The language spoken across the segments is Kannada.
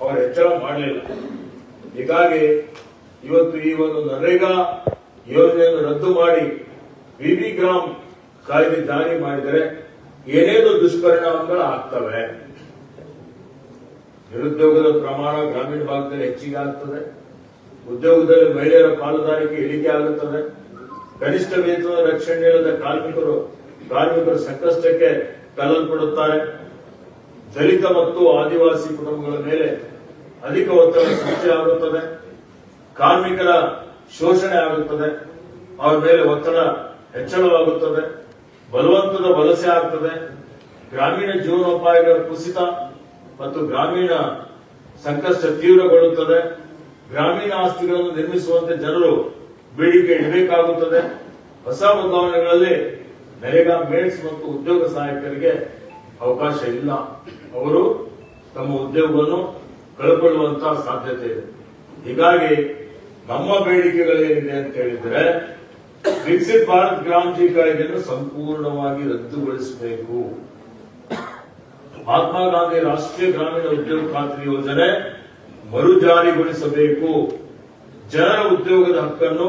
ಅವರು ಹೆಚ್ಚಳ ಮಾಡಲಿಲ್ಲ. ಹೀಗಾಗಿ ಇವತ್ತು ಈ ಒಂದು ನರೇಗಾ ಯೋಜನೆಯನ್ನು ರದ್ದು ಮಾಡಿ ವಿವಿ ಗ್ರಾಮ್ ಕಾಯ್ದೆ ಜಾರಿ ಮಾಡಿದರೆ ಏನೇನು ದುಷ್ಪರಿಣಾಮಗಳು ಆಗ್ತವೆ? ನಿರುದ್ಯೋಗದ ಪ್ರಮಾಣ ಗ್ರಾಮೀಣ ಭಾಗದಲ್ಲಿ ಹೆಚ್ಚಿಗೆ ಆಗ್ತದೆ. ಉದ್ಯೋಗದಲ್ಲಿ ಮಹಿಳೆಯರ ಪಾಲುದಾರಿಕೆ ಇಳಿಕೆ ಆಗುತ್ತದೆ. ಕನಿಷ್ಠ ವೇತನ ರಕ್ಷಣೆ ಇಲ್ಲದ ಕಾರ್ಮಿಕರು ಕಾರ್ಮಿಕರು ಸಂಕಷ್ಟಕ್ಕೆ ತಳ್ಳಲ್ಪಡುತ್ತಾರೆ. ದಲಿತ ಮತ್ತು ಆದಿವಾಸಿ ಕುಟುಂಬಗಳ ಮೇಲೆ ಅಧಿಕ ಒತ್ತಡ ಸೃಷ್ಟಿಯಾಗುತ್ತದೆ ಕಾರ್ಮಿಕರ ಶೋಷಣೆ ಆಗುತ್ತದೆ. ಅವರ ಮೇಲೆ ಒತ್ತಡ ಹೆಚ್ಚಳವಾಗುತ್ತದೆ. ಬಲವಂತದ ವಲಸೆ ಆಗ್ತದೆ. ಗ್ರಾಮೀಣ ಜೀವನೋಪಾಯಗಳ ಕುಸಿತ ಮತ್ತು ಗ್ರಾಮೀಣ ಸಂಕಷ್ಟ ತೀವ್ರಗೊಳ್ಳುತ್ತದೆ. ಗ್ರಾಮೀಣ ಆಸ್ತಿಗಳನ್ನು ನಿರ್ಮಿಸುವಂತೆ ಜನರು ಬೇಡಿಕೆ ಇಡಬೇಕಾಗುತ್ತದೆ. ಹೊಸ ಬದಲಾವಣೆಗಳಲ್ಲಿ ನರೇಗಾ ಮೇಡ್ಸ್ ಮತ್ತು ಉದ್ಯೋಗ ಸಹಾಯಕರಿಗೆ ಅವಕಾಶ ಇಲ್ಲ. ಅವರು ತಮ್ಮ ಉದ್ಯೋಗವನ್ನು ಕಳ್ಕೊಳ್ಳುವಂತಹ ಸಾಧ್ಯತೆ ಇದೆ. ಹೀಗಾಗಿ ನಮ್ಮ ಬೇಡಿಕೆಗಳೇನಿದೆ ಅಂತ ಹೇಳಿದ್ರೆ ವಿಕಸಿತ್ ಭಾರತ್ ಕ್ರಾಂತಿ ಕಾಯ್ದೆಯನ್ನು ಸಂಪೂರ್ಣವಾಗಿ ರದ್ದುಗೊಳಿಸಬೇಕು. ಮಹಾತ್ಮ ಗಾಂಧಿ ರಾಷ್ಟ್ರೀಯ ಗ್ರಾಮೀಣ ಉದ್ಯೋಗ ಖಾತ್ರಿ ಯೋಜನೆ ಮರುಜಾರಿಗೊಳಿಸಬೇಕು. ಜನರ ಉದ್ಯೋಗದ ಹಕ್ಕನ್ನು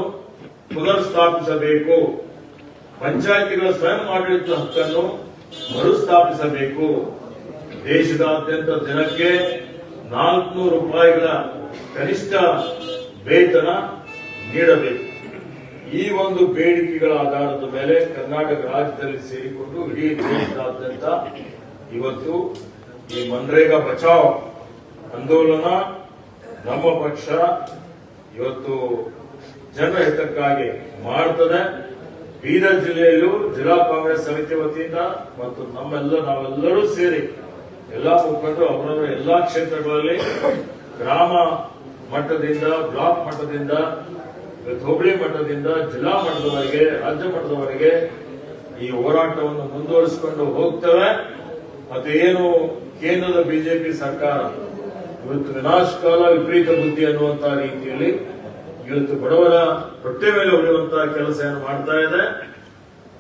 ಪುನರ್ ಸ್ಥಾಪಿಸಬೇಕು ಪಂಚಾಯಿತಿಗಳ ಸ್ವಯಂ ಆಡಳಿತ ಹಕ್ಕನ್ನು ಮರುಸ್ಥಾಪಿಸಬೇಕು. ದೇಶದಾದ್ಯಂತ ಜನಕ್ಕೆ ನಾಲ್ಕುನೂರು ರೂಪಾಯಿಗಳ ಕನಿಷ್ಠ ವೇತನ ನೀಡಬೇಕು. ಈ ಒಂದು ಬೇಡಿಕೆಗಳ ಆಧಾರದ ಮೇಲೆ ಕರ್ನಾಟಕ ರಾಜ್ಯದಲ್ಲಿ ಸೇರಿಕೊಂಡು ಇಡೀ ದೇಶದಾದ್ಯಂತ ಇವತ್ತು ಈ ಮನ್ರೇಗಾ ಬಚಾವ್ ಆಂದೋಲನ ನಮ್ಮ ಪಕ್ಷ ಇವತ್ತು ಜನರ ಹಿತಕ್ಕಾಗಿ ಬೀದರ್ ಜಿಲ್ಲೆಯಲ್ಲೂ ಜಿಲ್ಲಾ ಕಾಂಗ್ರೆಸ್ ಸಮಿತಿ ವತಿಯಿಂದ ಮತ್ತು ನಮ್ಮೆಲ್ಲ ನಾವೆಲ್ಲರೂ ಸೇರಿ ಎಲ್ಲಾ ಮುಖಂಡರು ಅವರವರ ಎಲ್ಲಾ ಕ್ಷೇತ್ರಗಳಲ್ಲಿ ಗ್ರಾಮ ಮಟ್ಟದಿಂದ, ಬ್ಲಾಕ್ ಮಟ್ಟದಿಂದ, ಹೋಬಳಿ ಮಟ್ಟದಿಂದ, ಜಿಲ್ಲಾ ಮಟ್ಟದವರೆಗೆ, ರಾಜ್ಯ ಮಟ್ಟದವರೆಗೆ ಈ ಹೋರಾಟವನ್ನು ಮುಂದುವರಿಸಿಕೊಂಡು ಹೋಗ್ತವೆ. ಮತ್ತೆ ಏನು ಕೇಂದ್ರದ ಬಿಜೆಪಿ ಸರ್ಕಾರ ಇವತ್ತು ವಿನಾಶಕಾಲ ವಿಪರೀತ ಬುದ್ಧಿ ಅನ್ನುವಂತಹ ರೀತಿಯಲ್ಲಿ ಇವತ್ತು ಬಡವರ ಹೊಟ್ಟೆ ಮೇಲೆ ಹೊಡೆಯುವಂತಹ ಕೆಲಸವನ್ನು ಮಾಡ್ತಾ ಇದೆ.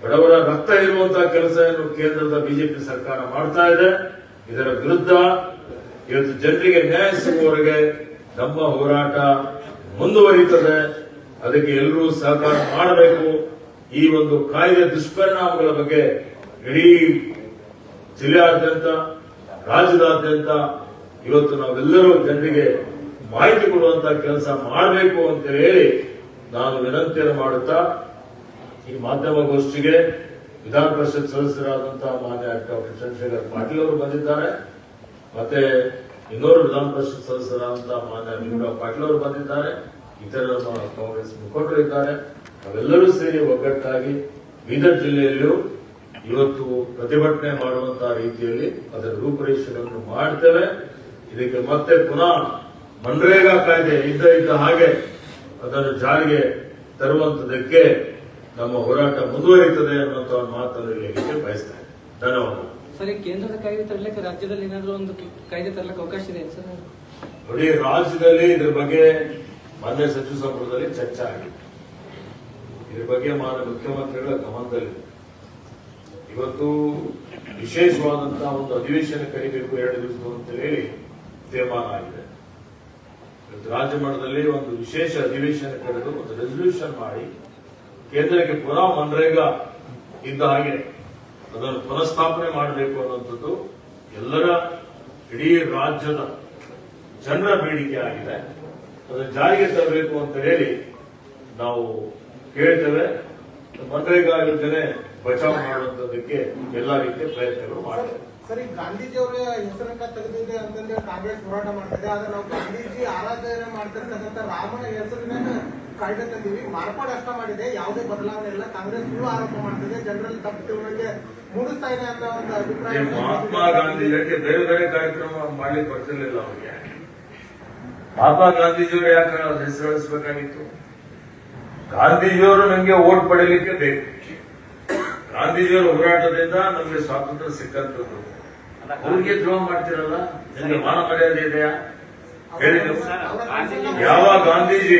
ಬಡವರ ರಕ್ತ ಇರುವಂತಹ ಕೆಲಸವನ್ನು ಕೇಂದ್ರದ ಬಿಜೆಪಿ ಸರ್ಕಾರ ಮಾಡ್ತಾ ಇದೆ. ಇದರ ವಿರುದ್ಧ ಇವತ್ತು ಜನರಿಗೆ ನ್ಯಾಯ ಸಿಗುವವರೆಗೆ ನಮ್ಮ ಹೋರಾಟ ಮುಂದುವರಿಯುತ್ತದೆ. ಅದಕ್ಕೆ ಎಲ್ಲರೂ ಸಹಕಾರ ಮಾಡಬೇಕು. ಈ ಒಂದು ಕಾಯ್ದೆ ದುಷ್ಪರಿಣಾಮಗಳ ಬಗ್ಗೆ ಇಡೀ ಜಿಲ್ಲೆಯಾದ್ಯಂತ, ರಾಜ್ಯದಾದ್ಯಂತ ಇವತ್ತು ನಾವೆಲ್ಲರೂ ಜನರಿಗೆ ಮಾಹಿತಿ ಕೊಡುವಂತ ಕೆಲಸ ಮಾಡಬೇಕು ಅಂತ ಹೇಳಿ ನಾನು ವಿನಂತಿಯನ್ನು ಮಾಡುತ್ತಾ ಈ ಮಾಧ್ಯಮಗೋಷ್ಠಿಗೆ ವಿಧಾನ ಪರಿಷತ್ ಸದಸ್ಯರಾದಂತಹ ಮಾನ್ಯ ಡಾಕ್ಟರ್ ಚಂದ್ರಶೇಖರ್ ಪಾಟೀಲ್ ಅವರು ಬಂದಿದ್ದಾರೆ. ಮತ್ತೆ ಇನ್ನೋರು ವಿಧಾನ ಪರಿಷತ್ ಸದಸ್ಯರಾದಂತಹ ಮಾನ್ಯ ಭೀಮರಾವ್ ಪಾಟೀಲ್ ಅವರು ಬಂದಿದ್ದಾರೆ. ಇತರ ಕಾಂಗ್ರೆಸ್ ಮುಖಂಡರು ಇದ್ದಾರೆ. ಅವೆಲ್ಲರೂ ಸೇರಿ ಒಗ್ಗಟ್ಟಾಗಿ ಬೀದರ್ ಜಿಲ್ಲೆಯಲ್ಲೂ ಇವತ್ತು ಪ್ರತಿಭಟನೆ ಮಾಡುವಂತಹ ರೀತಿಯಲ್ಲಿ ಅದರ ರೂಪುರೇಷೆಗಳನ್ನು ಮಾಡ್ತೇವೆ. ಇದಕ್ಕೆ ಮತ್ತೆ ಪುನಃ ಮನ್ರೇಗಾ ಕಾಯ್ದೆ ಇದ್ದ ಇದ್ದ ಹಾಗೆ ಅದನ್ನು ಜಾರಿಗೆ ತರುವಂತದಕ್ಕೆ ನಮ್ಮ ಹೋರಾಟ ಮುಂದುವರಿಯುತ್ತದೆ ಅನ್ನುವಂಥ ಒಂದು ಮಾತನ್ನು ಹೇಳಲಿಕ್ಕೆ ಬಯಸ್ತಾರೆ ಧನ್ಯವಾದ ಸರ್ ಕೇಂದ್ರದ ಕಾಯ್ದೆ ತರಲಿಕ್ಕೆ ರಾಜ್ಯದಲ್ಲಿ ಏನಾದರೂ ಒಂದು ಕಾಯ್ದೆ ತರಲಿಕ್ಕೆ ಅವಕಾಶ ಇದೆ ಸರ್? ನೋಡಿ ರಾಜ್ಯದಲ್ಲಿ ಇದ್ರ ಬಗ್ಗೆ ಮಾನ್ಯ ಸಚಿವ ಸಂಪುಟದಲ್ಲಿ ಚರ್ಚೆ ಆಗಿದೆ. ಇದ್ರ ಬಗ್ಗೆ ಮಾನ್ಯ ಮುಖ್ಯಮಂತ್ರಿಗಳ ಗಮನದಲ್ಲಿ ಇವತ್ತು ವಿಶೇಷವಾದಂತಹ ಒಂದು ಅಧಿವೇಶನ ಕರಿಬೇಕು ಎರಡು ದಿವಸ ಅಂತ ಹೇಳಿ ತೀರ್ಮಾನ ಆಗಿದೆ. ರಾಜ್ಯ ಮಟ್ಟದಲ್ಲಿ ಒಂದು ವಿಶೇಷ ಅಧಿವೇಶನ ಕರೆದು ಒಂದು ರೆಸಲ್ಯೂಷನ್ ಮಾಡಿ ಕೇಂದ್ರಕ್ಕೆ ಪುನಃ ಮನ್ರೇಗಾ ಇದ್ದ ಹಾಗೆ ಅದನ್ನು ಪುನಃಸ್ಥಾಪನೆ ಮಾಡಬೇಕು ಅನ್ನುವಂಥದ್ದು ಎಲ್ಲರ ಇಡೀ ರಾಜ್ಯದ ಜನರ ಬೇಡಿಕೆ ಆಗಿದೆ. ಅದನ್ನು ಜಾರಿಗೆ ತರಬೇಕು ಅಂತ ಹೇಳಿ ನಾವು ಕೇಳ್ತೇವೆ. ಮನ್ರೇಗಾ ಯೋಜನೆ ಬಚಾವ್ ಮಾಡುವಂತದಕ್ಕೆ ಎಲ್ಲ ರೀತಿಯ ಪ್ರಯತ್ನಗಳು ಮಾಡಿದೆ ಸರಿ ಗಾಂಧೀಜಿ ಅವರ ಹೆಸರನ್ನ ತೆಗೆದಿದೆ ಅಂತಂದ್ರೆ ಕಾಂಗ್ರೆಸ್ ಹೋರಾಟ ಮಾಡ್ತಿದೆ. ಆದ್ರೆ ನಾವು ಗಾಂಧೀಜಿ ಆರಾಧನೆ ಮಾಡ್ತಿರ್ತಕ್ಕಂಥ ರಾಮನ ಹೆಸರಿನ ಕಾಯ್ದೆ ತಂದಿವಿ ಮಾರ್ಪಾಡು ಅಷ್ಟ ಮಾಡಿದೆ. ಯಾವುದೇ ಬದಲಾವಣೆ ಇಲ್ಲ. ಕಾಂಗ್ರೆಸ್ ಸುಳ್ಳು ಆರೋಪ ಮಾಡ್ತಿದೆ. ಜನರಲ್ಲಿ ತಪ್ಪು ತಿಳುವಳಿಕೆ ಮೂಡಿಸ್ತಾ ಇದೆ ಅಂತ ಒಂದು ಅಭಿಪ್ರಾಯ ಮಹಾತ್ಮ ಗಾಂಧೀಜಿಗೆ ಬೇರೆ ಬೇರೆ ಕಾರ್ಯಕ್ರಮ ಮಾಡ್ಲಿಕ್ಕೆ ಬರ್ತಿರ್ಲಿಲ್ಲ ಅವರಿಗೆ. ಮಹಾತ್ಮ ಗಾಂಧೀಜಿಯವರು ಯಾಕೆ ಹೆಸರಿಸಬೇಕಾಗಿತ್ತು ಗಾಂಧೀಜಿಯವರು ನಮಗೆ ಓಟ್ ಪಡೀಲಿಕ್ಕೆ ಬೇಕು. ಗಾಂಧೀಜಿಯವರ ಹೋರಾಟದಿಂದ ನಮಗೆ ಸ್ವಾತಂತ್ರ್ಯ ಸಿಕ್ಕಂತದ್ದು. ಅವ್ರಿಗೆ ದ್ರೋಹ ಮಾಡ್ತಿರಲ್ಲ? ನಿಮಗೆ ಮಾನ ಮರ್ಯಾದೆ ಇದೆಯಾ? ಹೇಳಿ ಯಾವ ಗಾಂಧೀಜಿ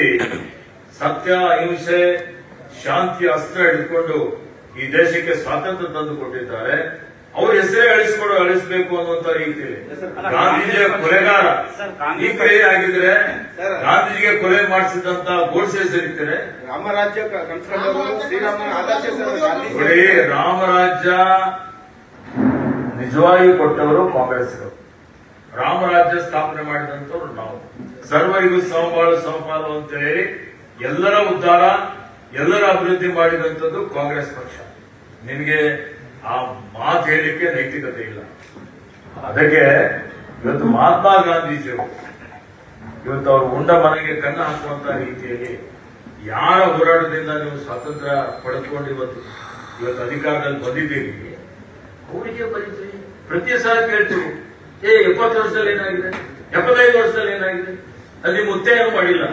ಸತ್ಯ ಅಹಿಂಸೆ ಶಾಂತಿ ಅಸ್ತ್ರ ಹಿಡಿದುಕೊಂಡು ಈ ದೇಶಕ್ಕೆ ಸ್ವಾತಂತ್ರ್ಯ ತಂದು ಕೊಟ್ಟಿದ್ದಾರೆ ಅವ್ರ ಹೆಸರೇ ಅಳಿಸ್ಕೊಡು ಅಳಿಸ್ಬೇಕು ಅನ್ನುವಂತ ರೀತಿಯಲ್ಲಿ ಗಾಂಧೀಜಿಯ ಕೊಲೆಗಾರ. ಈ ಕೈ ಆಗಿದ್ರೆ ಗಾಂಧೀಜಿಗೆ ಕೊಲೆ ಮಾಡಿಸಿದಂತ ಗೋಡ್ಸೆ ಸೇರಿತಾರೆ ರಾಮರಾಜ್ಯ ನೋಡಿ ರಾಮರಾಜ್ಯ ನಿಜವಾಗಿ ಕೊಟ್ಟವರು ಕಾಂಗ್ರೆಸ್ ರಾಮರಾಜ್ಯ ಸ್ಥಾಪನೆ ಮಾಡಿದಂತವ್ರು ನಾವು. ಸರ್ವರಿಗೂ ಸಮಬಾಳು ಸಮಪಾಲು ಅಂತ ಹೇಳಿ ಎಲ್ಲರ ಉದ್ಧಾರ ಎಲ್ಲರ ಅಭಿವೃದ್ಧಿ ಮಾಡಿದಂಥದ್ದು ಕಾಂಗ್ರೆಸ್ ಪಕ್ಷ. ನಿಮಗೆ ಆ ಮಾತು ಹೇಳಲಿಕ್ಕೆ ನೈತಿಕತೆ ಇಲ್ಲ. ಅದಕ್ಕೆ ಇವತ್ತು ಮಹಾತ್ಮ ಗಾಂಧೀಜಿಯವರು ಇವತ್ತು ಅವರು ಉಂಡ ಮನೆಗೆ ಕನ್ನ ಹಾಕುವಂತ ರೀತಿಯಲ್ಲಿ ಯಾರ ಹೋರಾಟದಿಂದ ನೀವು ಸ್ವಾತಂತ್ರ್ಯ ಪಡೆದುಕೊಂಡು ಇವತ್ತು ಇವತ್ತು ಅಧಿಕಾರದಲ್ಲಿ ಬಂದಿದ್ದೀರಿ? ಅವರಿಗೆ ಬರೀತೀರಿ ಪ್ರತಿ ಸಲ ಕೇಳ್ತೀವಿ. ಏ ಎಪ್ಪತ್ತು ವರ್ಷದಲ್ಲಿ ಏನಾಗಿದೆ? ಎಪ್ಪತ್ತೈದು ವರ್ಷದಲ್ಲಿ ಏನಾಗಿದೆ? ಅಲ್ಲಿ ಮುತ್ತೇನು ಮಾಡಿಲ್ಲ.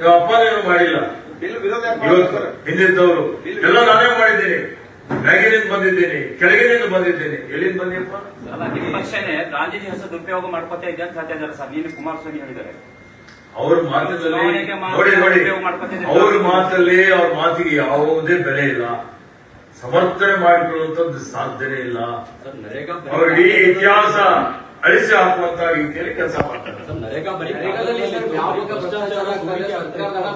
ನಿಮ್ಮ ಅಪ್ಪನೇನು ಮಾಡಿಲ್ಲ? ಹಿಂದಿದ್ದವರು. ಎಲ್ಲ ನಾನೇ ಮಾಡಿದ್ದೀನಿ. ಮ್ಯಾಗಿನಿಂದ ಬಂದಿದ್ದೀನಿ. ಕೆಳಗಿನಿಂದ ಬಂದಿದ್ದೀನಿ. ಎಲ್ಲಿಂದ ಬಂದಿಯಪ್ಪ? ನಿಮ್ಮ ಪಕ್ಷನೇ ಗಾಂಧೀಜಿ ಹೆಸರು ದುರುಪಯೋಗ ಮಾಡ್ಕೋತಾ ಇದೆ ಅಂತ ಹೇಳ್ತಾ ಇದ್ದಾರೆ ಸರ್. ನೀನು ಕುಮಾರಸ್ವಾಮಿ ಹೇಳಿದ್ದಾರೆ. ಅವ್ರ ಮಾತಿನಲ್ಲಿ ನೋಡಿ ನೋಡಿ. ಅವ್ರ ಮಾತಲ್ಲಿ ಅವ್ರ ಮಾತಿಗೆ ಯಾವುದೇ ಬೆಲೆ ಇಲ್ಲ. ಸಮರ್ಥನೆ ಮಾಡಿಕೊಳ್ಳುವಂತದ್ದು ಸಾಧ್ಯನೇ ಇಲ್ಲ. ಅವ್ರ ಇಡೀ ಇತಿಹಾಸ ಅಳಿಸಿ ಹಾಕುವಂತ ರೀತಿಯಲ್ಲಿ ಕೆಲಸ ಮಾಡ್ತಾರೆ. ನರೇಗಾದಲ್ಲಿ ಸರ್ ವ್ಯಾಪಕ ಭ್ರಷ್ಟಾಚಾರ ಸರ್ಕಾರದ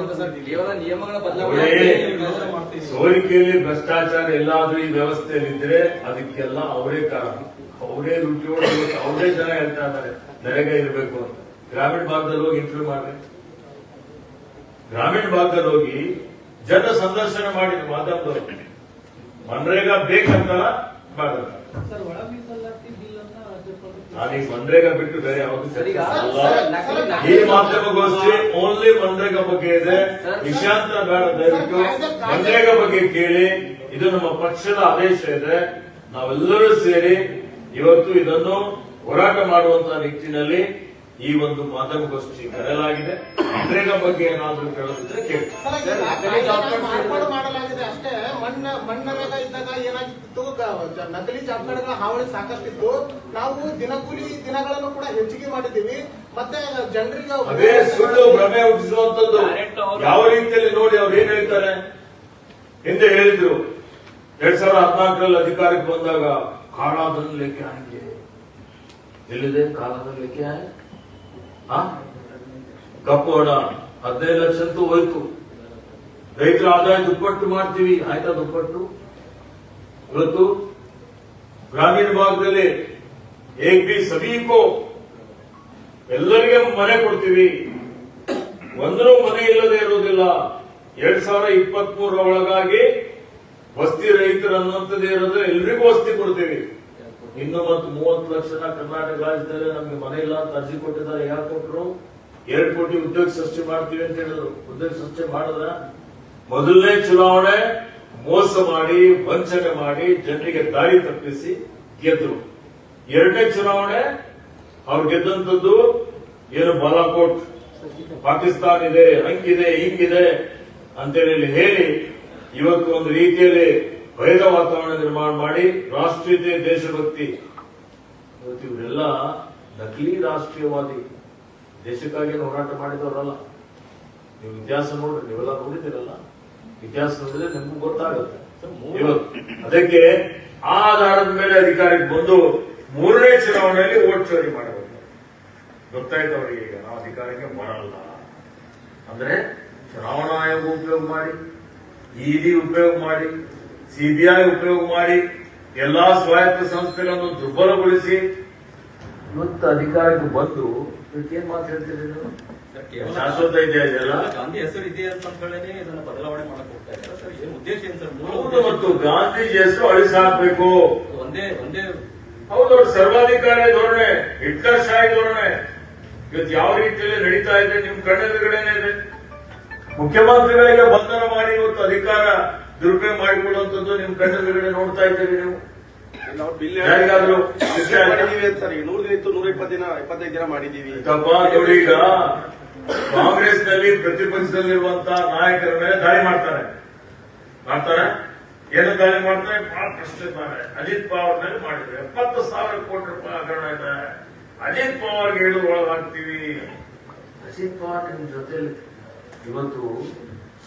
ಅಂತ ಸರ್. ಕೇವಲ ನಿಯಮಗಳ ಬದಲಾವಣೆ. ಸೋರಿಕೆಯಲ್ಲಿ ಭ್ರಷ್ಟಾಚಾರ ಎಲ್ಲಾದ್ರೂ ಈ ವ್ಯವಸ್ಥೆಯಲ್ಲಿದ್ರೆ ಅದಕ್ಕೆಲ್ಲ ಅವರೇ ಕಾರಣ. ಅವರೇ ರುಚಿ ಅವರೇ ಜನ ಹೇಳ್ತಾ ಇದ್ದಾರೆ ನರೇಗಾ ಇರಬೇಕು ಅಂತ. ಗ್ರಾಮೀಣ ಭಾಗದಲ್ಲಿ ಹೋಗಿ ಇಂಟರ್ವ್ಯೂ ಮಾಡ್ರಿ. ಗ್ರಾಮೀಣ ಭಾಗದಲ್ಲಿ ಹೋಗಿ ಜನ ಸಂದರ್ಶನ ಮಾಡಿ ಮಾತಾಡ್ತಾರೆ ಮನ್ರೇಗಾ ಬೇಕಂತಲ್ಲ ಮಾಡಲ್ಲ. ನಾನೀಗ ಮನ್ರೇಗಾ ಬಿಟ್ಟು ಬೇರೆ ನಕಲಿ- ಈ ಮಾಧ್ಯಮಗೋಷ್ಠಿ ಓನ್ಲಿ ಮನ್ರೇಗಾ ಬಗ್ಗೆ ಇದೆ. ವಿಷಾಂತರ ಬೇಡ ದಯವಿಟ್ಟು ಮನ್ರೇಗಾ ಬಗ್ಗೆ ಕೇಳಿ. ಇದು ನಮ್ಮ ಪಕ್ಷದ ಆದೇಶ ಇದೆ. ನಾವೆಲ್ಲರೂ ಸೇರಿ ಇವತ್ತು ಇದನ್ನು ಹೋರಾಟ ಮಾಡುವಂತಹ ನಿಟ್ಟಿನಲ್ಲಿ ಈ ಒಂದು ಮಾಧ್ಯಮಗೋಷ್ಠಿ ಕರೆಯಲಾಗಿದೆ ಮನ್ರೇಗಾ ಬಗ್ಗೆ ಏನಾದರೂ ಕೇಳೋದಿದ್ರೆ ಕೇಳಿ ಮಾಡಲಾಗಿದೆ ಅಷ್ಟೇ. ಮಣ್ಣ ಮಣ್ಣರೇಗ ಇದ್ದಾಗ ಏನಾಗಿತ್ತು? ನಕಲಿ ಜಾಬ್ ಕಾರ್ಡ್ಗಳ ಹಾವಳಿ ಸಾಕಷ್ಟಿತ್ತು. ನಾವು ದಿನಕೂಲಿ ದಿನಗಳನ್ನು ಕೂಡ ಹೆಚ್ಚಿಗೆ ಮಾಡಿದ್ದೀವಿ. ಮತ್ತೆ ಜನರಿಗೆ ಅದೇ ಸುಳ್ಳು ಭ್ರಮೆ ಹುಟ್ಟಿಸುವಂತದ್ದು ಯಾವ ರೀತಿಯಲ್ಲಿ ನೋಡಿ ಅವ್ರು ಏನ್ ಹೇಳ್ತಾರೆ? ಹಿಂದೆ ಹೇಳಿದ್ರು ಎರಡ್ ಸಾವಿರದ ಹದಿನಾಲ್ಕರಲ್ಲಿ ಅಧಿಕಾರಕ್ಕೆ ಬಂದಾಗ ಕಾಳಾಧನ ಲೆಕ್ಕ ಹಂಗೆ. ಎಲ್ಲಿದೆ? ಕಾಲದಲ್ಲಿ ಲೆಕ್ಕ? ಆ ಕಪ್ಪು ಹಣ ಹದಿನೈದು ಲಕ್ಷ ಅಂತೂ ಹೋಯ್ತು. ರೈತರ ಆದಾಯ ದುಪ್ಪಟ್ಟು ಮಾಡ್ತೀವಿ. ಆಯ್ತಾ ದುಪ್ಪಟ್ಟು? ಇವತ್ತು ಗ್ರಾಮೀಣ ಭಾಗದಲ್ಲಿ ಏಕ್ ಬಿ ಸಬೀಕೋ ಎಲ್ಲರಿಗೆ ಮನೆ ಕೊಡ್ತೀವಿ. ಒಂದೂ ಮನೆ ಇಲ್ಲದೆ ಇರೋದಿಲ್ಲ ಎರಡ್ ಸಾವಿರ ಇಪ್ಪತ್ಮೂರರ ಒಳಗಾಗಿ ವಸ್ತಿ ರೈತರು ಅನ್ನುವಂಥದ್ದು ಇರೋದ್ರೆ ಎಲ್ರಿಗೂ ವಸ್ತಿ ಕೊಡ್ತೀವಿ. ಇನ್ನು ಮತ್ತು ಮೂವತ್ತು ಲಕ್ಷ ಕರ್ನಾಟಕ ರಾಜ್ಯದಲ್ಲಿ ನಮ್ಗೆ ಮನೆ ಇಲ್ಲ ಅಂತ ಅರ್ಜಿ ಕೊಟ್ಟಿದ್ದಾರೆ, ಯಾರು ಕೊಟ್ಟರು ಎರಡು ಕೋಟಿ ಉದ್ಯೋಗ ಸೃಷ್ಟಿ ಮಾಡ್ತೀವಿ ಅಂತ ಹೇಳಿದ್ರು. ಉದ್ಯೋಗ ಸೃಷ್ಟಿ ಮಾಡಿದ್ರ ಮೊದಲನೇ ಚುನಾವಣೆ ಮೋಸ ಮಾಡಿ, ವಂಚನೆ ಮಾಡಿ ಜನರಿಗೆ ದಾರಿ ತಪ್ಪಿಸಿ ಗೆದ್ರು. ಎರಡನೇ ಚುನಾವಣೆ ಅವ್ರು ಗೆದ್ದಂಥದ್ದು ಏನು ಬಾಲಾಕೋಟ್. ಪಾಕಿಸ್ತಾನ ಇದೆ, ಹಂಗಿದೆ, ಹಿಂಗಿದೆ ಅಂತೇಳಿ ಹೇಳಿ, ಇವತ್ತು ಒಂದು ರೀತಿಯಲ್ಲಿ ಭಯದ ವಾತಾವರಣ ನಿರ್ಮಾಣ ಮಾಡಿ ರಾಷ್ಟ್ರೀಯತೆ ದೇಶಭಕ್ತಿ. ಇವರೆಲ್ಲ ನಕಲಿ ರಾಷ್ಟ್ರೀಯವಾದಿ. ದೇಶಕ್ಕಾಗಿ ಹೋರಾಟ ಮಾಡಿದವರಲ್ಲ. ನೀವು ಇತಿಹಾಸ ನೋಡ್ರಿ ನೀವೆಲ್ಲ ನೋಡಿದಿರಲ್ಲ ಇತಿಹಾಸ ನೋಡಿದ್ರೆ ನಿಮ್ಗೆ ಗೊತ್ತಾಗುತ್ತೆ. ಅದಕ್ಕೆ ಆಧಾರದ ಮೇಲೆ ಅಧಿಕಾರಕ್ಕೆ ಬಂದು ಮೂರನೇ ಚುನಾವಣೆಯಲ್ಲಿ ಓಟ್ ಚೋರಿ ಮಾಡಬೇಕು. ಗೊತ್ತಾಯ್ತು ಅವರಿಗೆ ಈಗ ನಾವು ಅಧಿಕಾರಕ್ಕೆ ಬರಲ್ಲ. ಅಂದ್ರೆ ಚುನಾವಣಾ ಆಯೋಗ ಉಪಯೋಗ ಮಾಡಿ ಇಡಿ ಉಪಯೋಗ ಮಾಡಿ ಸಿಬಿಐ ಉಪಯೋಗ ಮಾಡಿ ಎಲ್ಲಾ ಸ್ವಾಯತ್ತ ಸಂಸ್ಥೆಗಳನ್ನು ದುರ್ಬಲಗೊಳಿಸಿ. ಇವತ್ತು ಅಧಿಕಾರಕ್ಕೆ ಬಂದು ಏನ್ ಮಾತು ಹೇಳ್ತೀರಿ ನೀವು? ಶಾಶ್ವತ ಇದೆ ಇದೆಲ್ಲ? ಗಾಂಧಿ ಹೆಸರು ಇದೆ ಅಂತ ಹೇಳಿ ಇದನ್ನ ಬದಲಾವಣೆ ಮಾಡಕ್ ಹೋಗ್ತಾ ಇದ್ದಾರೆ. ಸರ್ ಏನ್ ಉದ್ದೇಶ ಏನ್ ಸರ್? ಮೂಲ ಮತ್ತು ಗಾಂಧೀಜಿ ಹೆಸರು ಅಳಿಸಾಕ್ಬೇಕು. ಒಂದೇ ಒಂದೇ ಹೌದು ಅವ್ರ ಸರ್ವಾಧಿಕಾರಿ ಧೋರಣೆ ಹಿಟ್ಲರ್ ಶಾಹಿ ಧೋರಣೆ. ಇವತ್ತು ಯಾವ ರೀತಿಯಲ್ಲಿ ನಡೀತಾ ಇದೆ ನಿಮ್ ಕಣ್ಣೆದುರುಗಡೆನೆ ಇದೆ. ಮುಖ್ಯಮಂತ್ರಿಗಳಿಗೆ ಬಂಧನ ಮಾಡಿ ಇವತ್ತು ಅಧಿಕಾರ. ದುರುಪಯೋಗ ಮಾಡಿಕೊಳ್ಳುವಂಥದ್ದು ನಿಮ್ ಕಣ್ಣೆದುರುಗಡೆ ನೋಡ್ತಾ ಇದ್ದೀರಿ ನೀವು. ನಾವು ಬಿಲ್ ಯಾರಿಗಾದ್ರೂ ಶಿಕ್ಷೆ ಆಯ್ತಾ? ಮಾಡಿದೀವಿ ಸರ್. ಈಗ ನೂರು ದಿನ ಇತ್ತು ನೂರ ಇಪ್ಪತ್ತು ದಿನ ಇಪ್ಪತ್ತೈದು ದಿನ ಮಾಡಿದೀವಿ. ತಪ್ಪ ನೋಡಿ ಈಗ ಕಾಂಗ್ರೆಸ್ನಲ್ಲಿ ಪ್ರತಿಪಕ್ಷದಲ್ಲಿರುವಂತಹ ನಾಯಕರ ಮೇಲೆ ದಾಳಿ ಮಾಡ್ತಾರೆ. ಮಾಡ್ತಾರೆ? ಏನು ದಾಳಿ ಮಾಡ್ತಾರೆ? ಬಹಳ ಪ್ರಶ್ನೆ ಇದ್ದಾರೆ ಅಜಿತ್ ಪವಾರ್ ಮೇಲೆ ಮಾಡಿದ್ರು ಎಪ್ಪತ್ತು ಸಾವಿರ ಕೋಟಿ ರೂಪಾಯಿ ಹಗರಣ ಇದೆ. ಅಜಿತ್ ಪವಾರ್ಗೆ ಹೇಳು ಒಳಗಾಗ್ತೀವಿ. ಅಜಿತ್ ಪವಾರ್ ನಿಮ್ ಜೊತೆಲಿ ಇವತ್ತು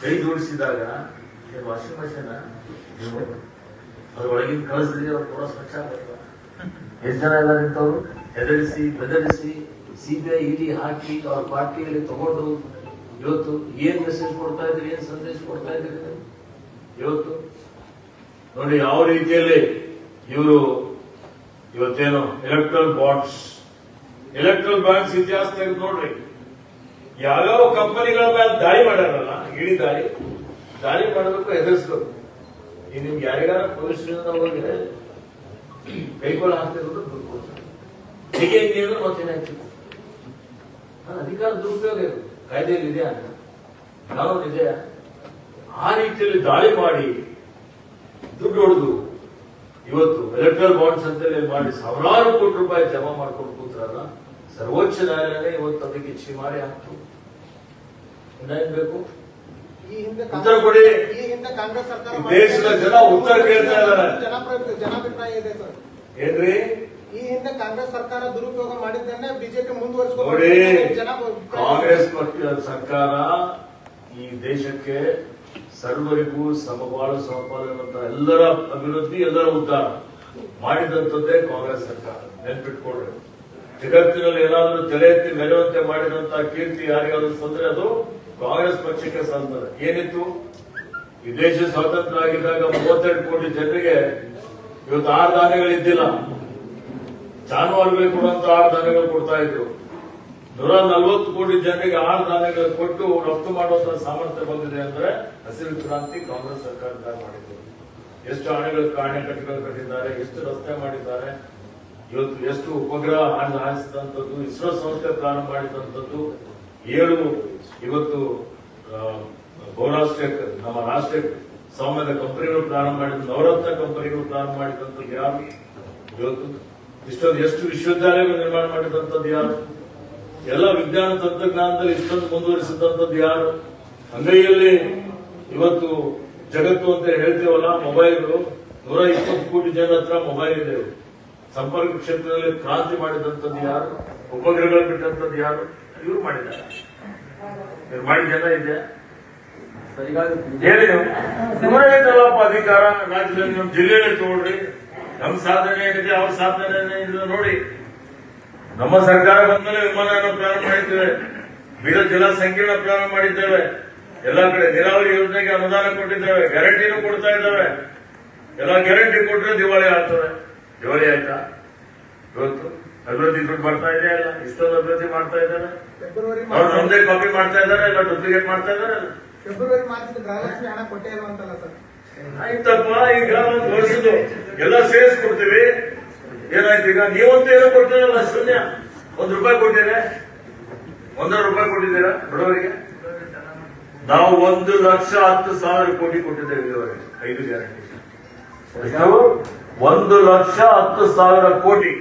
ಕೈ ಜೋಡಿಸಿದಾಗ ವಾಷಿಂಗ್ ಮಷೀನ್ ಅದ್ರ ಒಳಗಿನ ಕಳಿಸಿದ್ರೆ ಅವ್ರು ಕೂಡ ಸ್ವಚ್ಛ ಆಗುತ್ತೆ ಎಷ್ಟು ಜನ ಎಲ್ಲ ಇಂಥವ್ರು ಹೆದರಿಸಿ, ಬೆದರಿಸಿ ಸಿಬಿಐ ಇಡಿ, ಹಾಕಿ, ಅವ್ರ ಪಾರ್ಟಿಯಲ್ಲಿ ತಗೊಂಡು ಇವತ್ತು ಏನ್ ಮೆಸೇಜ್ ಕೊಡ್ತಾ ಇದ್ರಿ ಏನ್ ಸಂದೇಶ ಕೊಡ್ತಾ ಇದ್ರಿ ಇವತ್ತು? ನೋಡಿ, ಯಾವ ರೀತಿಯಲ್ಲಿ ಇವರು ಇವತ್ತೇನು ಎಲೆಕ್ಟ್ರಲ್ ಬಾಂಡ್ಸ್ ಎಲೆಕ್ಟ್ರಲ್ ಬಾಂಡ್ಸ್ ಇತಿಹಾಸ ತೆಗೆದು ನೋಡ್ರಿ. ಯಾವ್ಯಾವ ಕಂಪನಿಗಳ ಮೇಲೆ ದಾಳಿ ಮಾಡ್ಯಾರಲ್ಲ, ಇಡೀ ದಾಳಿ. ದಾಳಿ ಮಾಡಬೇಕು ಎದುರಿಸಬೇಕು. ಈ ನಿಮ್ಗೆ ಯಾರಿಗಾರ ಪೊಲೀಸ್ ಹೋಗಿ ಕೈಗೊಳ್ಳ ಹಾಕ್ತಿರೋದು ಕೊಡ್ತಾರೆ. ಹೀಗೆ ಹಿಂಗೆ ಅಂದ್ರೆ ಹಾ, ಅಧಿಕಾರ ದುರುಪಯೋಗ ಇದು. ಕಾಯ್ದೆಯಲ್ಲಿ ಇದೆಯಾ? ಕಾನೂನು ಇದೆಯಾ ಆ ರೀತಿಯಲ್ಲಿ ದಾಳಿ ಮಾಡಿ ದುಡ್ಡು ಹೊಡೆದು ಇವತ್ತು ಎಲೆಕ್ಟ್ರಲ್ ಬಾಂಡ್ಸ್ ಅಂತೇಳಿ ಮಾಡಿ ಸಾವಿರಾರು ಕೋಟಿ ರೂಪಾಯಿ ಜಮಾ ಮಾಡ್ಕೊಂಡು ಕೂತ್ರಲ್ಲ ಸರ್ವೋಚ್ಚ ನ್ಯಾಯಾಲಯ ಇವತ್ತು ಅದಕ್ಕೆ ಮಾಡಿ ಹಾಕ್ತು ಬೇಕು? ಉತ್ತರ ಕೊಡಿ. ಈ ಹಿಂದೆ ಕಾಂಗ್ರೆಸ್ ಸರ್ಕಾರ ದೇಶದ ಜನ ಉತ್ತರ ಕೇಳ್ತಾ ಇದ್ದಾರೆ. ಜನಾಭಿಪ್ರಾಯ ಜನಾಭಿಪ್ರಾಯ ಇದೆ ಸರ್. ಏನ್ರಿ? ಈ ಹಿಂದೆ ಕಾಂಗ್ರೆಸ್ ಸರ್ಕಾರ ದುರುಪಯೋಗ ಮಾಡಿದ್ದನ್ನೇ ಬಿಜೆಪಿ ಮುಂದುವರಿಸಿಕೊಂಡು ಜನ ಕಾಂಗ್ರೆಸ್ ಪಕ್ಷದ ಸರ್ಕಾರ ಈ ದೇಶಕ್ಕೆ ಸರ್ವರಿಗೂ ಸಮಬಾಳು ಸಮಪಾಲು ಎನ್ನುವಂತ ಎಲ್ಲರ ಅಭಿವೃದ್ಧಿ ಎಲ್ಲರ ಉದ್ಧಾರ ಮಾಡಿದಂಥದ್ದೇ ಕಾಂಗ್ರೆಸ್ ಸರ್ಕಾರ. ನೆನ್ಪಿಟ್ಕೊಳ್ರಿ. ಜಗತ್ತಿನಲ್ಲಿ ಏನಾದರೂ ತಲೆ ಎತ್ತಿ ಮೆರೆಯುವಂತೆ ಮಾಡಿದಂತ ಕೀರ್ತಿ ಯಾರಿಗಾದ್ರೂ ತಂದ್ರೆ ಅದು ಕಾಂಗ್ರೆಸ್ ಪಕ್ಷಕ್ಕೆ ಸಂತಾನ ಏನಿತ್ತು? ಈ ಸ್ವಾತಂತ್ರ್ಯ ಆಗಿದ್ದಾಗ ಮೂವತ್ತೆರಡು ಕೋಟಿ ಜನರಿಗೆ ಇವತ್ತು ಆರು ಧಾನ್ಯಗಳಿದ್ದಿಲ್ಲ ಜಾನುವಾರುಗಳಿಗೆ ಕೊಡುವಂತ ಆರು ಧಾನ್ಯಗಳು ಕೊಡ್ತಾ ಇದ್ರು. ನೂರ ನಲವತ್ತು ಕೋಟಿ ಜನರಿಗೆ ಆರು ಧಾನ್ಯಗಳು ಕೊಟ್ಟು ರಫ್ತು ಮಾಡುವಂತ ಸಾಮರ್ಥ್ಯ ಬಂದಿದೆ ಅಂದ್ರೆ ಹಸಿರು ಕ್ರಾಂತಿ ಕಾಂಗ್ರೆಸ್ ಸರ್ಕಾರದಾಗ ಮಾಡಿದ್ರು ಎಷ್ಟು ಕಾಣೆ ಕಟ್ಟಿಕೊಂಡು ಕಟ್ಟಿದ್ದಾರೆ, ಎಷ್ಟು ರಸ್ತೆ ಮಾಡಿದ್ದಾರೆ, ಇವತ್ತು ಎಷ್ಟು ಉಪಗ್ರಹ ಹಾರಿಸಿದಂಥದ್ದು ಇಸ್ರೋ ಸಂಸ್ಥೆ ಪ್ರಾರಂಭ ಮಾಡಿದಂಥದ್ದು ಏಳು ಇವತ್ತು ಬಹುರಾಷ್ಟ್ರೀಯ ನಮ್ಮ ರಾಷ್ಟ್ರೀಯ ಸ್ವಾಮ್ಯದ ಕಂಪನಿಗಳು ಪ್ರಾರಂಭ ಮಾಡಿದ ನವರತ್ನ ಕಂಪನಿಗಳು ಪ್ರಾರಂಭ ಮಾಡಿದಂಥದ್ದು ಯಾರು? ಇವತ್ತು ಇಷ್ಟೊಂದು ಎಷ್ಟು ವಿಶ್ವವಿದ್ಯಾಲಯಗಳು ನಿರ್ಮಾಣ ಮಾಡಿದಂಥದ್ದು ಯಾರು? ಎಲ್ಲ ವಿಜ್ಞಾನ ತಂತ್ರಜ್ಞಾನದಲ್ಲಿ ಇಷ್ಟೊಂದು ಮುಂದುವರಿಸಿದಂಥದ್ದು ಯಾರು? ಅಂಗೈಯಲ್ಲಿ ಇವತ್ತು ಜಗತ್ತು ಅಂತ ಹೇಳ್ತೇವಲ್ಲ, ಮೊಬೈಲ್ಗಳು. ನೂರ ಇಪ್ಪತ್ತು ಕೋಟಿ ಜನ ಹತ್ರ ಮೊಬೈಲ್ ಇದೆ. ಸಂಪರ್ಕ ಕ್ಷೇತ್ರದಲ್ಲಿ ಕ್ರಾಂತಿ ಮಾಡಿದಂಥದ್ದು ಯಾರು? ಉಪಗ್ರಹಗಳು ಬಿಟ್ಟಂಥದ್ದು ಯಾರು? ಇವರು ಮಾಡಿದ್ದಾರೆ. ಇವ್ರು ಜನ ಇದೆ. ಹೇಳಿ ಇದ್ದಲ್ಲಪ್ಪ ಅಧಿಕಾರ, ರಾಜ್ಯದಲ್ಲಿ ನಮ್ಮ ಜಿಲ್ಲೆಯಲ್ಲಿ ತಗೊಳ್ರಿ ನಮ್ಮ ಸಾಧನೆ ಏನಿದೆ, ಅವ್ರ ಸಾಧನೆ ಏನಿದೆ ನೋಡಿ. ನಮ್ಮ ಸರ್ಕಾರ ಬಂದಮೇಲೆ ವಿಮಾನ ಪ್ರಾರಂಭ ಮಾಡಿದ್ದೇವೆ. ಬೀದರ್ ಜಿಲ್ಲಾ ಸಂಕೀರ್ಣ ಪ್ರಾರಂಭ ಮಾಡಿದ್ದೇವೆ. ಎಲ್ಲಾ ಕಡೆ ನೀರಾವರಿ ಯೋಜನೆಗೆ ಅನುದಾನ ಕೊಟ್ಟಿದ್ದೇವೆ. ಗ್ಯಾರಂಟಿನೂ ಕೊಡ್ತಾ ಇದ್ದೇವೆ. ಎಲ್ಲ ಗ್ಯಾರಂಟಿ ಕೊಟ್ಟರೆ ದಿವಾಳಿ ಆಗ್ತದೆ. ದಿವಾಳಿ ಆಯ್ತಾ? ಇವತ್ತು ಅಭಿವೃದ್ಧಿ ದುಡ್ಡು ಬರ್ತಾ ಇದೆಯಾ ಇಲ್ಲ? ಇಷ್ಟೊಂದು ಅಭಿವೃದ್ಧಿ ಮಾಡ್ತಾ ಇದ್ದಾರೆ ಫೆಬ್ರವರಿ ಅವ್ರು ಒಂದೇ ಕಾಪಿ ಮಾಡ್ತಾ ಇದ್ದಾರೆ ಇಲ್ಲ ಡೂಪ್ಲಿಕೇಟ್ ಮಾಡ್ತಾ ಇದ್ದಾರೆ ಫೆಬ್ರವರಿ ಮಾರ್ಚ್ ಗೃಹಲಕ್ಷ್ಮಿ ಹಣ ಕೊಟ್ಟೇ ಸರ್. ಆಯ್ತಪ್ಪ ಈಗ ಒಂದು ವರ್ಷದ್ದು. ಎಲ್ಲ ಸೇರಿಸ್ಕೊಡ್ತೀವಿ ಏನಾಯ್ತು ಈಗ? ನೀವಂತೂ ಏನೋ ಕೊಡ್ತೀರಲ್ಲ ಶೂನ್ಯ? ಒಂದ್ ರೂಪಾಯಿ ಕೊಟ್ಟಿದೆ ಒಂದೂವರೆ ರೂಪಾಯಿ ಕೊಟ್ಟಿದ್ದೀರಾ ಬಡವರಿಗೆ? ನಾವು ಒಂದು ಲಕ್ಷ ಹತ್ತು ಸಾವಿರ ಕೋಟಿ ಕೊಟ್ಟಿದ್ದೇವೆ ಇದುವರೆಗೆ ಐದು ಗ್ಯಾರಂಟಿ. ಒಂದು ಲಕ್ಷ ಹತ್ತು ಸಾವಿರ ಕೋಟಿ.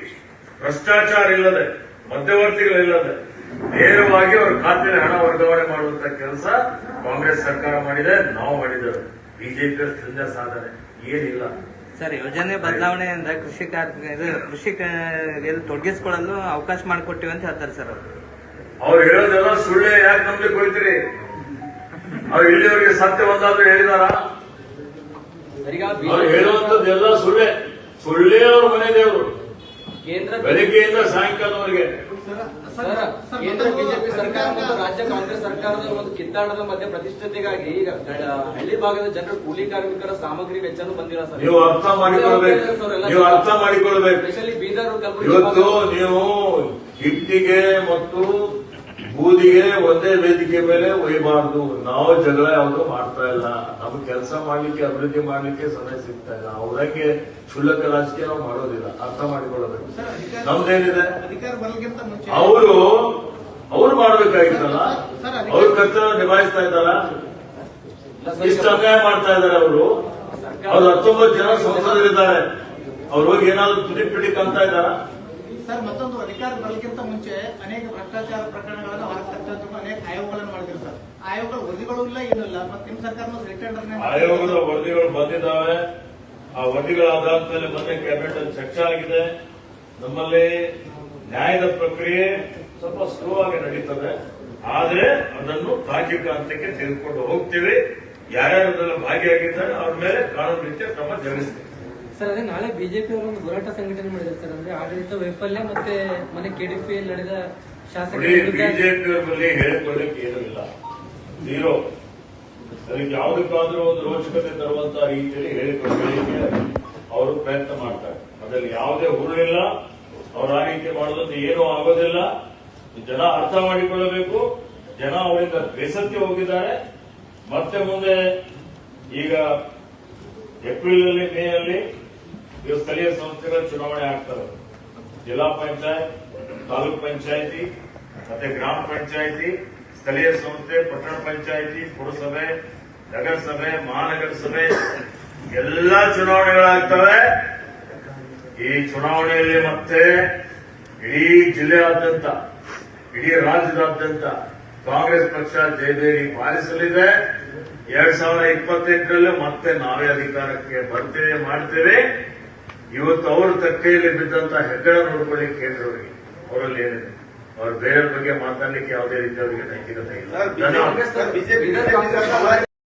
ಭ್ರಷ್ಟಾಚಾರ ಇಲ್ಲದೆ ಮಧ್ಯವರ್ತಿಗಳಿಲ್ಲದೆ ನೇರವಾಗಿ ಅವರ ಖಾತೆಯಲ್ಲಿ ಹಣ ವರ್ಗಾವಣೆ ಮಾಡುವಂತ ಕೆಲಸ ಕಾಂಗ್ರೆಸ್ ಸರ್ಕಾರ ಮಾಡಿದೆ ನಾವು ಮಾಡಿದ್ದೇವೆ. ಬಿಜೆಪಿ ಶೂನ್ಯ ಸಾಧನೆ. ಏನಿಲ್ಲ. ಸರ್ ಯೋಜನೆ ಬದಲಾವಣೆಯಿಂದ ಕೃಷಿ ತೊಡಗಿಸಿಕೊಳ್ಳಲು ಕೃಷಿ ತೊಡಗಿಸ್ಕೊಳ್ಳಲು ಅವಕಾಶ ಮಾಡಿಕೊಟ್ಟಿವಿ ಅಂತ ಹೇಳ್ತಾರೆ ಸರ್ ಅವರು. ಅವ್ರು ಹೇಳೋದೆಲ್ಲ ಸುಳ್ಳೆ ಯಾಕೆ ನಮ್ಗೆ ಕೊಡ್ತೀರಿ ಅವ್ರು ಇಲ್ಲಿವರೆಗೆ ಸತ್ಯ ಒಂದಾದ್ರೂ ಹೇಳಿದಾರ? ಅವ್ರು ಹೇಳುವಂತದ್ದೆಲ್ಲ ಸುಳ್ಳೆ. ಸುಳ್ಳೇ ಅವ್ರ ಮನೆ ದೇವರು. ಕೇಂದ್ರ ಬೆಳಿಗ್ಗೆಯಿಂದ ಸಾಯಂಕಾಲವರೆಗೆ ಸರ್, ಕೇಂದ್ರ ಬಿಜೆಪಿ ಸರ್ಕಾರ ಮತ್ತು ರಾಜ್ಯ ಕಾಂಗ್ರೆಸ್ ಸರ್ಕಾರದ ಒಂದು ಕಿತ್ತಾಟದ ಮಧ್ಯೆ ಪ್ರತಿಷ್ಠತೆಗಾಗಿ ಈಗ ಹಳ್ಳಿ ಭಾಗದ ಜನರು ಕೂಲಿ ಕಾರ್ಮಿಕರ ಸಾಮಗ್ರಿ ವೆಚ್ಚನೂ ಬಂದಿಲ್ಲ ಸರ್. ನೀವು ಅರ್ಥ ಮಾಡಿಕೊಳ್ಬೇಕು. ನೀವು ಅರ್ಥ ಮಾಡಿಕೊಳ್ಬೇಕು. ಸ್ಪೆಷಲಿ ಬೀದರ್ ಇವತ್ತು ನೀವು ಹಿಟ್ಟಿಗೆ ಮತ್ತು ಬೂದಿಗೆ ಒಂದೇ ವೇದಿಕೆ ಮೇಲೆ ಒಯ್ಯಬಾರ್ದು ನಾವು ಜಗಳ ಯಾವುದು ಮಾಡ್ತಾ ಇಲ್ಲ. ನಮ್ ಕೆಲಸ ಮಾಡ್ಲಿಕ್ಕೆ ಅಭಿವೃದ್ಧಿ ಮಾಡ್ಲಿಕ್ಕೆ ಸಮಯ ಸಿಗ್ತಾ ಇಲ್ಲ. ಅವ್ರಂಗೆ ಕ್ಷುಲ್ಲಕ ರಾಜಕೀಯ ನಾವು ಮಾಡೋದಿಲ್ಲ. ಅರ್ಥ ಮಾಡಿಕೊಳ್ಳಬೇಕು. ನಮ್ದೇನಿದೆ? ಅವರು ಅವ್ರು ಮಾಡ್ಬೇಕಾಗಿತ್ತಲ್ಲ? ಅವ್ರ ಕರ್ತವ್ಯ ನಿಭಾಯಿಸ್ತಾ ಇದ್ದಾರ? ಇಷ್ಟ ಅನ್ಯಾಯ ಮಾಡ್ತಾ ಇದ್ದಾರೆ ಅವರು. ಅವ್ರು ಹತ್ತೊಂಬತ್ತು ಜನ ಸಂಸದರಿದ್ದಾರೆ. ಅವ್ರ ಹೋಗಿ ಏನಾದ್ರು ಪಿಟಿಕ್ ಪಿಟಿಕ್ ಅಂತ ಇದ್ದಾರ? ಸರ್, ಮತ್ತೊಂದು ಅಧಿಕಾರ ಬರಲಿಕ್ಕಿಂತ ಮುಂಚೆ ಅನೇಕ ಭ್ರಷ್ಟಾಚಾರ ಪ್ರಕರಣಗಳನ್ನು ಹೊರಗೆ ತರ್ತಕ್ಕಂಥ ಅನೇಕ ಆಯೋಗಗಳನ್ನು ಮಾಡಿದ್ರು ಸರ್. ಆಯೋಗಗಳ ವರದಿಗಳು ಇಲ್ಲ ಏನಿಲ್ಲ ಮತ್ತೆ ನಿಮ್ಮ ಸರ್ಕಾರ ಆಯೋಗದ ವರದಿಗಳು ಬಂದಿದ್ದಾವೆ. ಆ ವರದಿಗಳ ಆಧಾರದ ಮೇಲೆ ಮತ್ತೆ ಕ್ಯಾಬಿನೆಟ್ ಅಲ್ಲಿ ಚರ್ಚೆ ಆಗಿದೆ. ನಮ್ಮಲ್ಲಿ ನ್ಯಾಯದ ಪ್ರಕ್ರಿಯೆ ಸ್ವಲ್ಪ ಸ್ಲೋ ಆಗಿ ನಡೀತದೆ. ಆದ್ರೆ ಅದನ್ನು ತಾರ್ಕಿಕ ಹಂತಕ್ಕೆ ತೆಗೆದುಕೊಂಡು ಹೋಗ್ತೀವಿ. ಯಾರ್ಯಾರು ಅದರಲ್ಲಿ ಭಾಗಿಯಾಗಿದ್ದಾರೆ, ಅವ್ರ ಮೇಲೆ ಕಾನೂನು ರೀತಿಯ ಕ್ರಮ ಜರುಗಿಸ್ತೀವಿ. ಸರ್ ಅದೇ ನಾಳೆ ಬಿಜೆಪಿ ಅವರು ಒಂದು ಹೋರಾಟ ಸಂಘಟನೆ ಮಾಡಿದ್ದಾರೆ ಸರ್. ಅಂದ್ರೆ ಆಡಳಿತ ವೈಫಲ್ಯ ಮತ್ತೆ ಮನೆ ಕೆಡಿಪಿಯಲ್ಲಿ ನಡೆದ ಶಾಸಕ ಬಿಜೆಪಿ ವಿರುದ್ಧ ಬಿಜೆಪಿಯವ್ರ ಬಗ್ಗೆ ಹೇಳಿಕೊಳ್ಳಿಕ್ಕೆ ಏನೂ ಇಲ್ಲ. ಜೀರೋ ಅದಕ್ಕೆ ಯಾವುದಕ್ಕಾದ್ರೂ ಒಂದು ರೋಚಕತೆ ತರುವಂತ ರೀತಿಯಲ್ಲಿ ಹೇಳಿಕೊಳ್ಳಲಿಕ್ಕೆ ಅವರು ಪ್ರಯತ್ನ ಮಾಡ್ತಾರೆ. ಅದರಲ್ಲಿ ಯಾವುದೇ ಹುರುಳಿಲ್ಲ ಅವರು ಆ ರೀತಿ ಮಾಡೋದಂತ ಏನೂ ಆಗೋದಿಲ್ಲ. ಜನ ಅರ್ಥ ಮಾಡಿಕೊಳ್ಳಬೇಕು. ಜನ ಅವರಿಂದ ಬೇಸತ್ತಿ ಹೋಗಿದ್ದಾರೆ. ಮತ್ತೆ ಮುಂದೆ ಈಗ ಏಪ್ರಿಲ್ ಅಲ್ಲಿ ಮೇ ಅಲ್ಲಿ ಇವು ಸ್ಥಳೀಯ ಸಂಸ್ಥೆಗಳ ಚುನಾವಣೆ ಆಗ್ತದೆ ಜಿಲ್ಲಾ ಪಂಚಾಯತ್, ತಾಲೂಕ್ ಪಂಚಾಯತಿ, ಮತ್ತೆ ಗ್ರಾಮ ಪಂಚಾಯತಿ, ಸ್ಥಳೀಯ ಸಂಸ್ಥೆ, ಪಟ್ಟಣ ಪಂಚಾಯತಿ, ಪುರಸಭೆ, ನಗರಸಭೆ ಮಹಾನಗರ ಸಭೆ ಎಲ್ಲಾ ಚುನಾವಣೆಗಳಾಗ್ತವೆ. ಈ ಚುನಾವಣೆಯಲ್ಲಿ ಮತ್ತೆ ಇಡೀ ಜಿಲ್ಲೆಯಾದ್ಯಂತ, ಇಡೀ ರಾಜ್ಯದಾದ್ಯಂತ ಕಾಂಗ್ರೆಸ್ ಪಕ್ಷ ಜಯದೇವಿ ಪಾಲಿಸಲಿದೆ. ಎರಡ್ ಸಾವಿರದ ಇಪ್ಪತ್ತೆಂಟರಲ್ಲಿ ಮತ್ತೆ ನಾವೇ ಅಧಿಕಾರಕ್ಕೆ ಬರ್ತೇವೆ ಮಾಡ್ತೇವೆ. ಇವತ್ತು ಅವರು ತಕ್ಕೈಯಲ್ಲಿ ಬಿದ್ದಂತ ಹೆಗ್ಗಣ ನೋಡ್ಕೊಳ್ಳಿ ಕೇಂದ್ರವರಿಗೆ. ಅವರಲ್ಲಿ ಏನಿದೆ? ಅವ್ರು ಬೇರೆಯವ್ರ ಬಗ್ಗೆ ಮಾತಾಡ್ಲಿಕ್ಕೆ ಯಾವುದೇ ರೀತಿ ಅವರಿಗೆ ನೈತಿಕತೆ ಇಲ್ಲ.